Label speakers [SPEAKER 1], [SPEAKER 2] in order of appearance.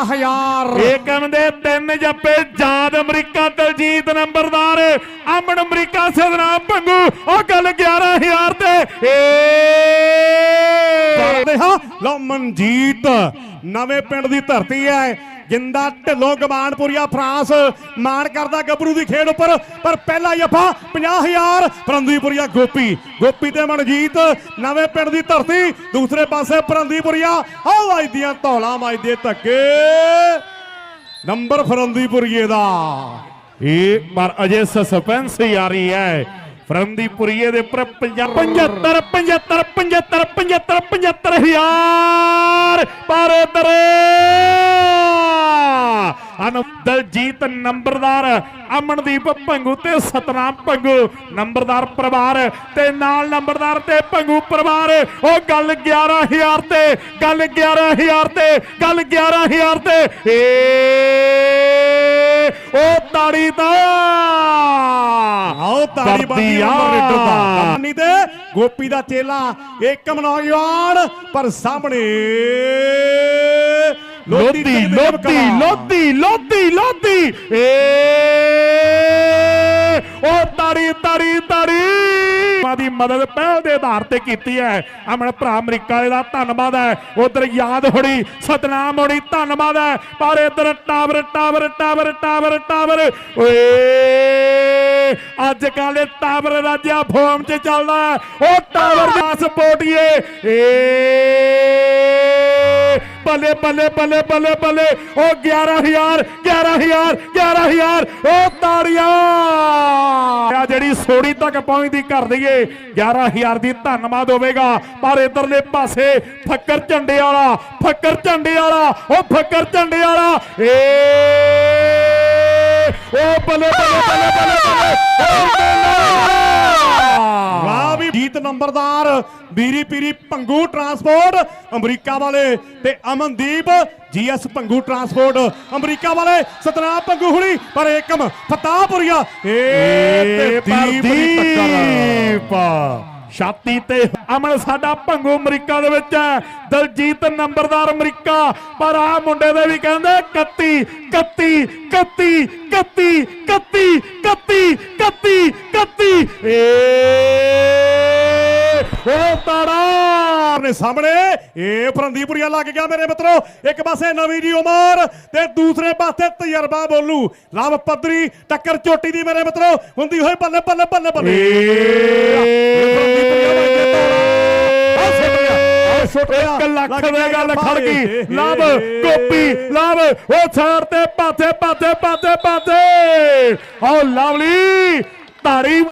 [SPEAKER 1] 50000
[SPEAKER 2] ਏਕਮ ਦੇ ਤਿੰਨ ਜੱਪੇ ਜਾਦ ਅਮਰੀਕਾ ਦਲਜੀਤ ਨੰਬਰਦਾਰ ਅਮਨ ਅਮਰੀਕਾ ਸਦਨਾ ਭੰਗੂ ਉਹ ਗੱਲ 11000 ਤੇ। ਏ!
[SPEAKER 1] ਕਰਦੇ ਹਾਂ। ਲਓ ਮਨਜੀਤ ਨਵੇਂ ਪਿੰਡ ਦੀ ਧਰਤੀ ਹੈ। ਜਿੰਦਾ ਢਿੱਲੋਂ ਗਮਾਨਪੁਰੀਆ ਫਰਾਂਸ। ਮਾਣ ਕਰਦਾ ਗੱਭਰੂ ਦੀ ਖੇਡ ਉੱਪਰ, ਪਰ ਪਹਿਲਾ ਜਫਾ 50000 ਫਰੰਦੀਪੁਰੀਆ ਗੋਪੀ। ਗੋਪੀ ਤੇ ਮਨਜੀਤ, ਨਵੇਂ ਪਿੰਡ ਦੀ ਧਰਤੀ, ਦੂਸਰੇ ਪਾਸੇ ਫਰੰਦੀਪੁਰੀਆ ਆਹ ਵੱਜਦੀਆਂ ਧੌਲਾ ਵੱਜਦੇ ਧੱਕੇ। ਨੰਬਰ ਫਰੰਦੀਪੁਰੀਏ ਦਾ।
[SPEAKER 2] ਇਹ ਪਰ ਅਜੇ ਸਸਪੈਂਸ ਹੀ ਆ ਰਹੀ ਹੈ। ਫਰੰਦੀਪੁਰੀਏ ਦੇ ਉੱਪਰ 75 75 75 75 75 75000 ਪਰ ਇਧਰ ਦਲਜੀਤ ਨੰਬਰਦਾਰ ਅਮਨਦੀਪ ਭੰਗੂ ਤੇ ਸਤਨਾਮ ਭੰਗੂ ਨੰਬਰਦਾਰ ਪਰਿਵਾਰ ਤੇ ਨਾਲ ਨੰਬਰਦਾਰ ਤੇ ਭੰਗੂ ਪਰਿਵਾਰ। ਉਹ ਗੱਲ 11000 ਤੇ ਗੱਲ 11000 ਤੇ ਗੱਲ 11000 ਤੇ। ਏ ਉਹ ਤਾੜੀ ਤਾਂ
[SPEAKER 1] ਆਓ ਤਾੜੀ ਬਾਦੀ ਰੇਡਰ ਦਾ। ਕੰਨੀ ਤੇ ਗੋਪੀ ਦਾ ਚੇਲਾ ਏਕਮ ਨੌਜਵਾਨ ਪਰ ਸਾਹਮਣੇ
[SPEAKER 2] ਲੋਧੀ
[SPEAKER 1] ਤੇ
[SPEAKER 2] ਲੋਧੀ ਲੋਧੀ ਲੋਧੀ ਲੋਧੀ ਏ ਉਹ ਤਾੜੀ ਤਾੜੀ ਤਾੜੀ ਮਾਂ ਦੀ ਮਦਦ ਪਹਿਲ ਦੇ ਆਧਾਰ ਤੇ ਕੀਤੀ ਹੈ ਅਮਨ ਭਰਾ ਅਮਰੀਕਾ ਵਾਲੇ ਦਾ ਧੰਨਵਾਦ ਹੈ ਉਧਰ ਯਾਦ ਹੋਣੀ ਸਤਨਾਮ ਹੋਣੀ ਧੰਨਵਾਦ ਹੈ ਪਰ ਇਧਰ tower tower tower tower tower ਓਏ ਅੱਜ ਕੱਲ ਟਾਵਰ ਰਾਜਾ ਫੋਮ 'ਚ ਚੱਲਦਾ ਹੈ। ਉਹ ਟਾਵਰ ਦਾ ਸਪੋਰਟੀਏ ਏ ਬੱਲੇ ਬੱਲੇ ਬੱਲੇ ਬੱਲੇ ਬੱਲੇ ਉਹ 11000 11000 11000 ਉਹ ਤਾੜੀਆਂ। ਆ ਜਿਹੜੀ ਸੋੜੀ ਤੱਕ ਪਹੁੰਚਦੀ ਕਰ ਦਈਏ। 11000 ਦੀ ਧੰਨਵਾਦ ਹੋਵੇਗਾ। ਪਰ ਇਧਰਲੇ ਪਾਸੇ ਫੱਕਰ ਝੰਡੇ ਵਾਲਾ, ਫੱਕਰ ਝੰਡੇ ਵਾਲਾ ਉਹ ਫੱਕਰ ਝੰਡੇ ਵਾਲਾ। ਏ। ਉਹ ਬੱਲੇ ਬੱਲੇ ਬੱਲੇ ਬੱਲੇ ਬੱਲੇ
[SPEAKER 1] ਜੀਤ ਨੰਬਰਦਾਰ ਬੀਰੀ ਪੀਰੀ ਭੰਗੂ ਟਰਾਂਸਪੋਰਟ ਅਮਰੀਕਾ ਵਾਲੇ ਤੇ Amandeep GS Bhangu transport America ਵਾਲੇ ਸਤਨਾਮ ਭੰਗੂ ਹੁਣੀ ਪਰ ਏਕਮ ਫਤਾਹਪੁਰੀਆ ਏ
[SPEAKER 2] ਏ
[SPEAKER 1] ਤੇ ਦੀਪ ਦੀ ਟੱਕਰ।
[SPEAKER 2] ਪ੍ਰਦੀਪ ਛਾਤੀ ਤੇ ਅਮਨ ਸਾਡਾ ਭੰਗੂ ਅਮਰੀਕਾ ਦੇ ਵਿੱਚ ਹੈ। ਦਲਜੀਤ ਨੰਬਰਦਾਰ ਅਮਰੀਕਾ ਪਰ ਆ ਮੁੰਡੇ ਦੇ ਵੀ ਕਹਿੰਦੇ 31 31 31 31 31 31 31 31 ਏ ਉਹ ਤਾੜਾ
[SPEAKER 1] ਆਪਣੇ ਸਾਹਮਣੇ। ਇਹ ਫਰੰਦੀਪੁਰੀਆ ਲੱਗ ਗਿਆ ਮੇਰੇ ਮਿੱਤਰੋ। ਇੱਕ ਪਾਸੇ ਨਵੀਂ ਜੀ ਉਮਰ ਤੇ ਦੂਸਰੇ ਪਾਸੇ ਤਜਰਬਾ ਬੋਲੂ। ਲਵ ਪੱਧਰੀ ਟੱਕਰ ਚੋਟੀ ਦੀ ਮੇਰੇ ਮਿੱਤਰੋ। ਹੁੰਦੀ ਹੋਈ ਬੱਲੇ ਬੱਲੇ ਬੱਲੇ ਬੱਲੇ।
[SPEAKER 2] ਇੱਕ ਲੱਖ ਦੇ ਗੱਲ ਖੜ ਗਈ। ਲਵ ਗੋਪੀ ਲਵ ਉਹ ਛਾੜ ਤੇ ਪਾਥੇ ਪਾਥੇ ਪਾਥੇ ਪਾਥੇ ਓ ਲਵਲੀ ਧਾਰੀ